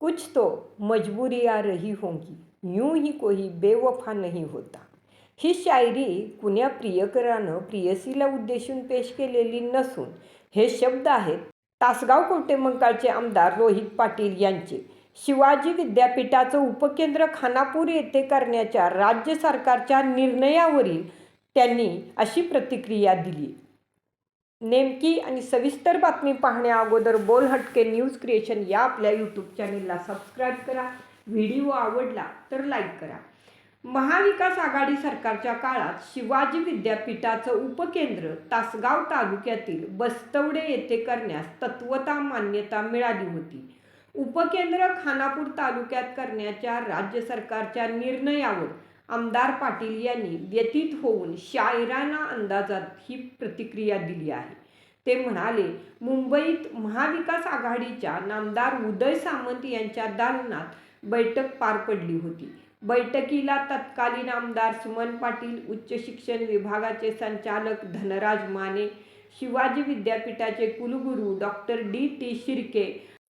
कुछ तो मजबूरियाँ रही होंगी। यूं ही कोई बेवफा नहीं होता। ही शायरी कुण्या प्रियकरानं प्रियसीला उद्देशून पेश केलेली नसून हे शब्द आहेत तासगाव कोटेमंकाळचे आमदार रोहित पाटील यांचे. शिवाजी विद्यापीठाचं उपकेंद्र खानापूर येथे करण्याच्या राज्य सरकारच्या निर्णयावरील त्यांनी अशी प्रतिक्रिया दिली. नेमकी आणि सविस्तर बातमी पाहण्या अगोदर बोल हटके न्यूज क्रिएशन या आपल्या यूट्यूब चॅनेलला सबस्क्राईब करा. व्हिडिओ आवडला तर लाईक करा. महाविकास आघाडी सरकारच्या काळात शिवाजी विद्यापीठाचं उपकेंद्र तासगाव तालुक्यातील बस्तवडे येथे करण्यास तत्वता मान्यता मिळाली होती. उपकेंद्र खानापूर तालुक्यात करण्याच्या राज्य सरकारच्या निर्णयावर आमदार पाटील यांनी व्यतीत होऊन शायराना अंदाजात ही प्रतिक्रिया दिली आहे. ते म्हणाले मुंबईत महाविकास आघाडीच्या नामदार उदय सामंत यांच्या दालनात बैठक पार पडली होती. बैठकीला तत्कालीन आमदार सुमन पाटील उच्च शिक्षण विभागाचे संचालक धनराज माने शिवाजी विद्यापीठाचे कुलगुरू doctor D T Shirke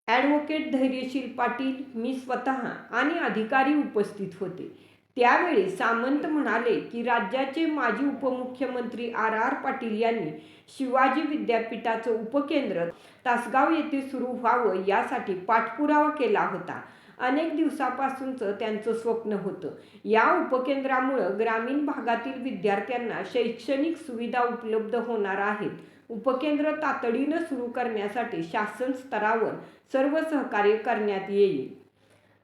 advocate Dhairyasheel Patil मी स्वतः आणि अधिकारी उपस्थित होते. त्यावेळी सामंत म्हणाले की राज्याचे माजी उपमुख्यमंत्री आर आर पाटील यांनी शिवाजी विद्यापीठाचं उपकेंद्र तासगाव येथे सुरू व्हावं यासाठी पाठपुरावा केला होता. अनेक दिवसापासूनचं त्यांचं स्वप्न होतं. या उपकेंद्रामुळं ग्रामीण भागातील विद्यार्थ्यांना शैक्षणिक सुविधा उपलब्ध होणार आहेत. उपकेंद्र तातडीनं सुरू करण्यासाठी शासन स्तरावर सर्व सहकार्य करण्यात येईल.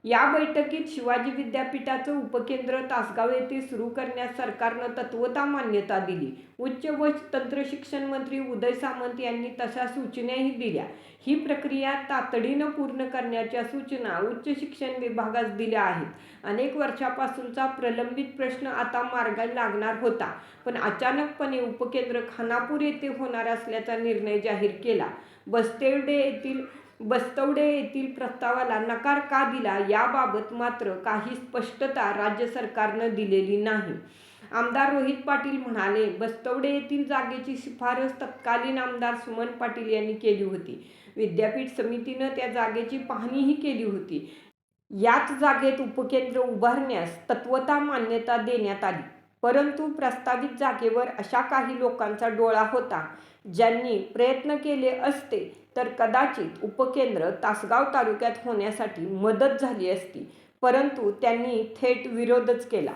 या बैठकीत शिवाजी विद्यापीठाचं उपकेंद्र तासगाव येथे सुरू करण्यास सरकारनं तत्वता मान्यता दिली. उच्च व तंत्र शिक्षण मंत्री उदय सामंत यांनी तशा सूचनाही दिल्या. ही प्रक्रिया तातडीनं पूर्ण करण्याच्या सूचना उच्च शिक्षण विभागास दिल्या आहेत. अनेक वर्षापासूनचा प्रलंबित प्रश्न आता मार्गाला लागणार होता पण अचानकपणे उपकेंद्र खानापूर येथे होणार असल्याचा निर्णय जाहीर केला. बस्तेवडे येथील बस्तवडे येथील प्रस्तावाला नकार का दिला याबाबत मात्र काही स्पष्टता राज्य सरकारनं दिलेली नाही. आमदार रोहित पाटील म्हणाले बस्तवडे येथील जागेची शिफारस तत्कालीन आमदार सुमन पाटील यांनी केली होती. विद्यापीठ समितीनं त्या जागेची पाहणीही केली होती. याच जागेत उपकेंद्र उभारण्यास तत्वता मान्यता देण्यात आली. परंतु प्रस्तावित जागेवर अशा काही लोकांचा डोळा होता ज्यांनी प्रयत्न केले असते तर कदाचित उपकेंद्र तासगाव तालुक्यात होण्यासाठी मदत झाली असती परंतु त्यांनी थेट विरोधच केला.